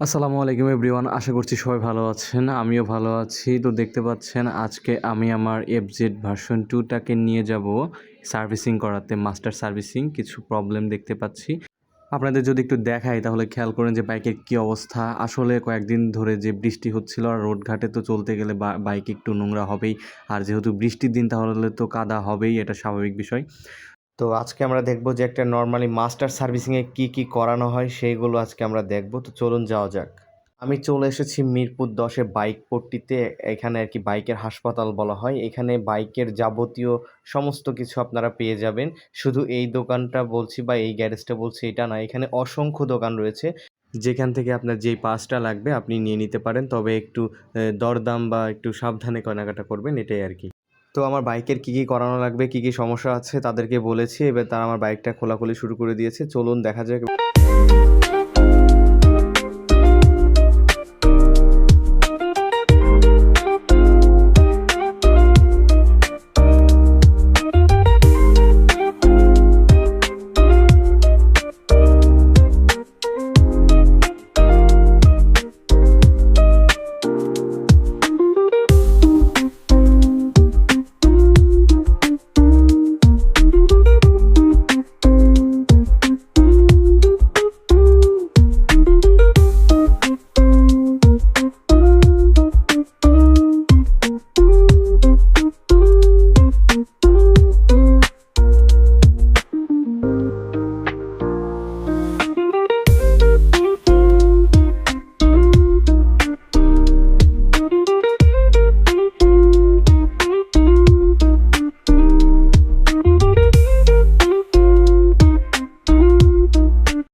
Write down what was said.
আসসালামু আলাইকুম এভরিওয়ান, আশা করছি সবাই ভালো আছেন, আমিও ভালো আছি। তো দেখতে পাচ্ছেন, আজকে আমি আমার এফজেড ভার্সন টুটাকে নিয়ে যাব সার্ভিসিং করাতে মাস্টার সার্ভিসিং কিছু প্রবলেম দেখতে পাচ্ছি। আপনাদের যদি একটু দেখাই, তাহলে খেয়াল করেন যে বাইকের কী অবস্থা। আসলে কয়েকদিন ধরে যে বৃষ্টি হচ্ছিল, আর রোড ঘাটে তো চলতে গেলে বাইক একটু নোংরা হবেই। আর যেহেতু বৃষ্টির দিন, তাহলে তো কাদা হবেই, এটা স্বাভাবিক বিষয়। তো আজকে আমরা দেখব যে একটা নর্মালি মাস্টার সার্ভিসিংয়ে কি কি করানো হয়, সেইগুলো আজকে আমরা দেখব। তো চলুন যাওয়া যাক। আমি চলে এসেছি মিরপুর দশে বাইক পট্টিতে, এখানে আর কি বাইকের হাসপাতাল বলা হয়। এখানে বাইকের যাবতীয় সমস্ত কিছু আপনারা পেয়ে যাবেন। শুধু এই দোকানটা বলছি বা এই গ্যারেজটা বলছি, এটা না এখানে অসংখ্য দোকান রয়েছে। যেখান থেকে আপনার যেই পাসটা লাগবে, আপনি নিয়ে নিতে পারেন। তবে একটু দরদাম বা একটু সাবধানে কেনাকাটা করবেন, এটাই আর কি। তো আমার বাইকের কী কী করানো লাগবে, কী কী সমস্যা আছে তাদেরকে বলেছি, এবার তারা আমার বাইকটা খোলাখুলি শুরু করে দিয়েছে। চলুন দেখা যাক।